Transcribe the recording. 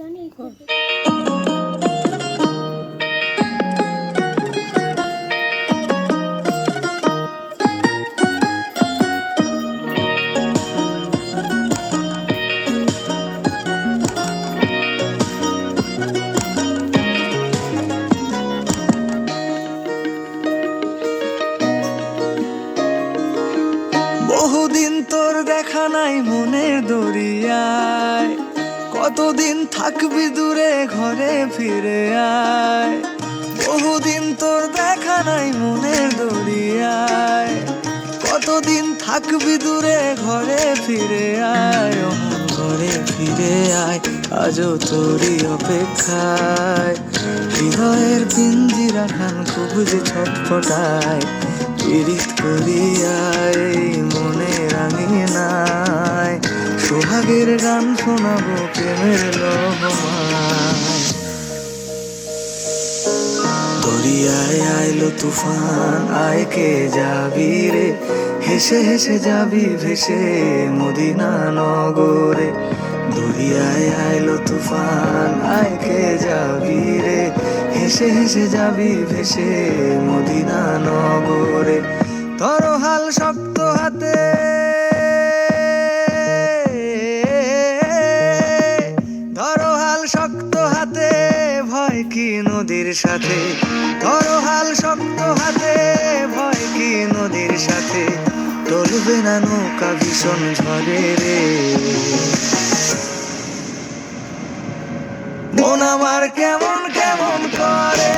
জানি বহুদিন তোর দেখা নাই মনের দরিয়ায় কতদিন থাকবি দূরে ঘরে ফিরে আয়? বহুদিন তোর দেখা নাই মনের দরিয়ায়। কতদিন থাকবি দূরে ঘরে ফিরে আয়? ঘরে ফিরে আয়, আজও তোরই অপেক্ষায়। হৃদয়ের পিঞ্জিরা খান খুব যে ছটফটায়, পীড়িত করিয়ায় সোহাগের গান শোনাবো প্রেমের লোহমায়। দরিয়ায় আইলো তুফান, আয় কে যাবি রে? হেসে হেসে যাবি ভেসে মদিনা নগরে। দরিয়ায় আইলো তুফান, আয় কে যাবি রে? হেসে হেসে যাবি ভেসে মদিনা ভয় কি নদীর সাথে? ধরো হাল শক্ত হাতে, ভয় কি নদীর সাথে? টলবে না নৌকা ভীষণ ঝরে রে। মন আমার কেমন কেমন করে?